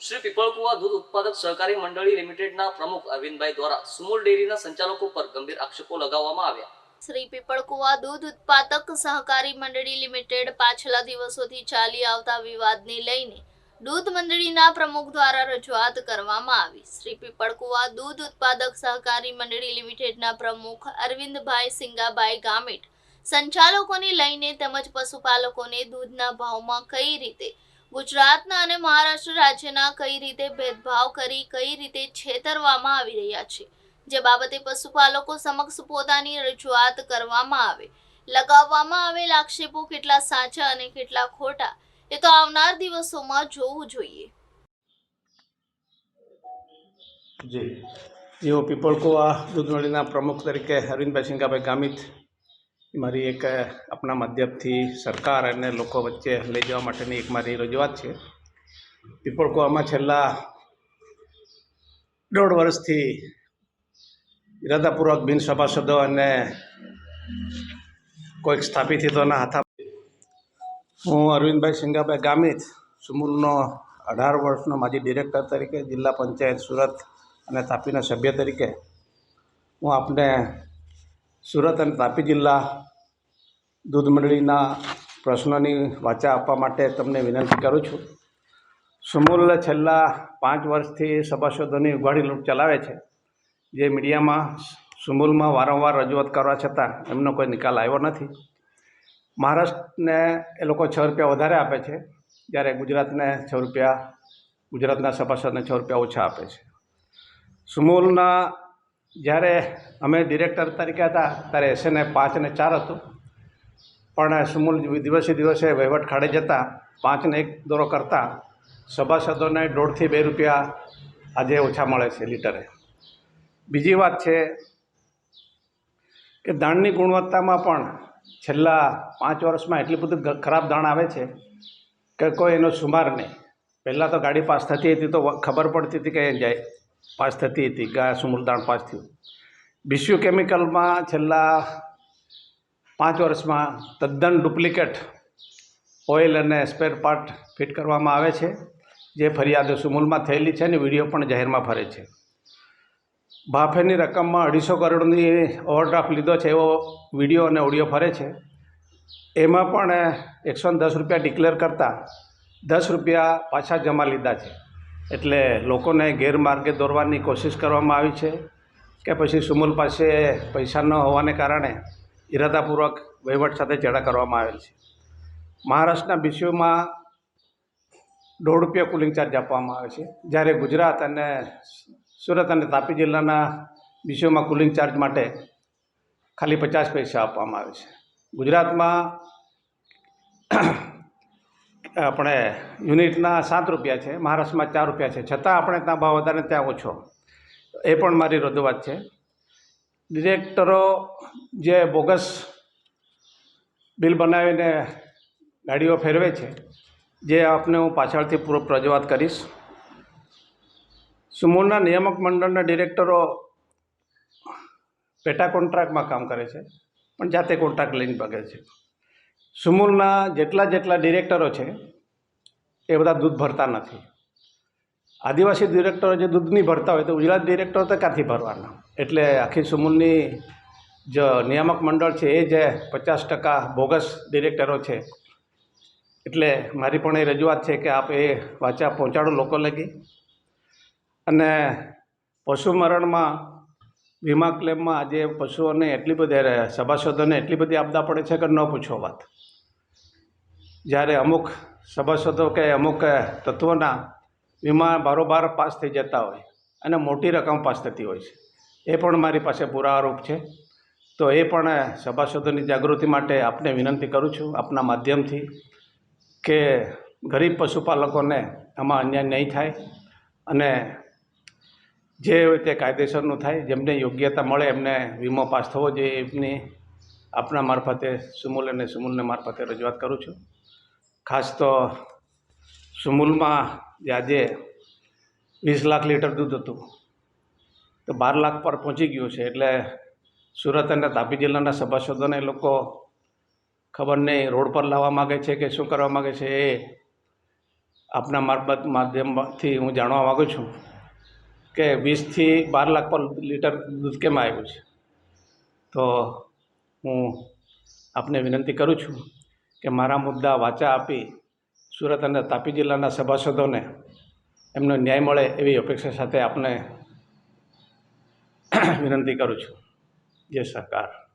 શ્રી પીપળકુવા દૂધ ઉત્પાદક સહકારી મંડળી લિમિટેડના પ્રમુખ અરવિંદભાઈ દ્વારા સુમુલ ડેરીના સંચાલકો પર ગંભીર આક્ષેપો લગાવવામાં આવ્યા. શ્રી પીપળકુવા દૂધ ઉત્પાદક સહકારી મંડળી લિમિટેડ પાછલા દિવસોથી ચાલી આવતા વિવાદને લઈને દૂધ મંડળીના પ્રમુખ દ્વારા રજૂઆત કરવામાં આવી. શ્રી પીપળકુવા દૂધ ઉત્પાદક સહકારી મંડળી લિમિટેડના પ્રમુખ અરવિંદભાઈ સિંગાભાઈ ગામિટ સંચાલકોને લઈને તેમજ પશુપાલકોને દૂધના ભાવમાં કઈ રીતે ગુજરાતના અને મહારાષ્ટ્ર રાજ્યના કઈ રીતે ભેદભાવ કરી, કઈ રીતે છેતરવામાં આવી રહ્યા છે, જે બાબતે પશુપાલકો સમક્ષ પોતાની રજૂઆત કરવામાં આવે, લગાવવામાં આવેલ આક્ષેપો કેટલા સાચા અને કેટલા ખોટા, એ તો આવનાર દિવસોમાં જોવું જોઈએ. જી. જેઓ આ દૂધવાડીના પ્રમુખ તરીકે અરવિંદભાઈ સિંગાભાઈ ગામિત મારી એક આપણા માધ્યમથી સરકાર અને લોકો વચ્ચે લઈ જવા માટેની એક મારી રજૂઆત છે. પીપળકુવામાં છેલ્લા દોઢ વર્ષથી ઇરાદાપૂર્વક બિન સભાસદો અને કોઈક સ્થાપિત હિતોના હાથા હું અરવિંદભાઈ સિંગાભાઈ ગામિત સુમુલનો અઢાર વર્ષનો માજી ડિરેક્ટર તરીકે જિલ્લા પંચાયત સુરત અને તાપીના સભ્ય તરીકે હું આપને સુરત અને તાપી જિલ્લા દૂધ મંડળીના પ્રશ્નોની વાચા આપવા માટે તમને વિનંતી કરું છું. સુમૂલ છેલ્લા પાંચ વર્ષથી સભાસદોની ઉઘાડી લૂંટ ચલાવે છે. જે મીડિયામાં સુમૂલમાં વારંવાર રજૂઆત કરવા છતાં એમનો કોઈ નિકાલ આવ્યો નથી. મહારાષ્ટ્રને એ લોકો છ રૂપિયા વધારે આપે છે, જ્યારે ગુજરાતને છ રૂપિયા, ગુજરાતના સભાસદને છ રૂપિયા ઓછા આપે છે. સુમુલના જ્યારે અમે ડિરેક્ટર તરીકે હતા, ત્યારે એસએને પાંચ અને ચાર હતું. પણ સુમૂલ દિવસે દિવસે વહીવટ ખાડે જતા પાંચને એક દોરો કરતા, સભાસદોને દોઢથી બે રૂપિયા આજે ઓછા મળે છે લીટરે. બીજી વાત છે કે દાણની ગુણવત્તામાં પણ છેલ્લા પાંચ વર્ષમાં એટલી બધું ખરાબ દાણ આવે છે કે કોઈ એનો સુમાર નહીં. પહેલાં તો ગાડી પાસ થતી હતી તો ખબર પડતી હતી કે જાય. પાસ થતી હતી કે સુમૃદાણ પાસ થયું. બિસ્યુ કેમિકલમાં છેલ્લા પાંચ વર્ષમાં તદ્દન ડુપ્લિકેટ ઓઇલ અને સ્પેર પાર્ટ ફિટ કરવામાં આવે છે, જે ફરિયાદો સુમૂલમાં થયેલી છે અને વીડિયો પણ જાહેરમાં ફરે છે. ભાફેની રકમમાં અઢીસો કરોડની ઓવરડ્રાફ્ટ લીધો છે એવો વીડિયો અને ઓડિયો ફરે છે. એમાં પણ એકસો દસ રૂપિયા ડિક્લેર કરતાં દસ રૂપિયા પાછા જમા લીધા છે. એટલે લોકોને ગેરમાર્ગે દોરવાની કોશિશ કરવામાં આવી છે કે પછી સુમુલ પાસે પૈસા ન હોવાને કારણે ઇરાદાપૂર્વક વહીવટ સાથે ચેડા કરવામાં આવેલ છે. મહારાષ્ટ્રના બીસીયુમાં દોઢ રૂપિયા કુલિંગ ચાર્જ આપવામાં આવે છે. જ્યારે ગુજરાત અને સુરત અને તાપી જિલ્લાના બીસીયુમાં કુલિંગ ચાર્જ માટે ખાલી પચાસ પૈસા આપવામાં આવે છે. ગુજરાતમાં આપણે યુનિટના સાત રૂપિયા છે, મહારાષ્ટ્રમાં ચાર રૂપિયા છે. છતાં આપણે ત્યાં ભાવ વધારે ત્યાં ઓછો. એ પણ મારી રજૂઆત છે. ડિરેક્ટરો જે બોગસ બિલ બનાવીને ગાડીઓ ફેરવે છે, જે આપને હું પાછળથી પૂરો રજૂઆત કરીશ. સુમુલના નિયામક મંડળના ડિરેક્ટરો પેટા કોન્ટ્રાક્ટમાં કામ કરે છે, પણ જાતે કોન્ટ્રાક્ટ લઈને ભાગે છે. સુમુલના જેટલા જેટલા ડિરેક્ટરો છે, એ બધા દૂધ ભરતા નથી. આદિવાસી ડિરેક્ટરો જે દૂધ નહીં ભરતા હોય તો ગુજરાત ડિરેક્ટરો તો ક્યાંથી ભરવાના? એટલે આખી સુમૂલની જે નિયામક મંડળ છે, એ જે પચાસ ટકા બોગસ ડિરેક્ટરો છે. એટલે મારી પણ એ રજૂઆત છે કે આપ એ વાચા પહોંચાડો લોકો લગી અને પશુ મરણમાં વીમા ક્લેમમાં આજે પશુઓને એટલી બધી સભાસદોને એટલી બધી આપદા પડે છે કે ન પૂછો વાત. જ્યારે અમુક સભાસદો કે અમુક તત્વોના વીમા બારોબાર પાસ થઈ જતા હોય અને મોટી રકમ પાસ થતી હોય છે. એ પણ મારી પાસે પુરાવારૂપ છે. તો એ પણ સભાસદોની જાગૃતિ માટે આપને વિનંતી કરું છું, આપના માધ્યમથી કે ગરીબ પશુપાલકોને આમાં અન્યાય નહીં થાય અને જે તે કાયદેસરનું થાય, જેમને યોગ્યતા મળે, એમને વીમો પાસ થવો જોઈએ, એમની આપના મારફતે સુમુલ અને સુમુલને મારફતે રજૂઆત કરું છું. ખાસ તો સુમુલમાં જે આજે વીસ લાખ લીટર દૂધ હતું, તો બાર લાખ પર પહોંચી ગયું છે, એટલે સુરત અને તાપી જિલ્લાના સભાસદોને લોકો ખબર નહીં, રોડ પર લાવવા માગે છે કે શું કરવા માગે છે એ આપના મારફત માધ્યમથી હું જાણવા માગું છું. કે વીસથી બાર લાખ પર લીટર દૂધ કેમ આવ્યું છે? તો હું આપને વિનંતી કરું છું કે મારા મુદ્દા વાચા આપી સુરત અને તાપી જિલ્લાના સભાસદોને એમનો ન્યાય મળે એવી અપેક્ષા સાથે આપને વિનંતી કરું છું. જય સરકાર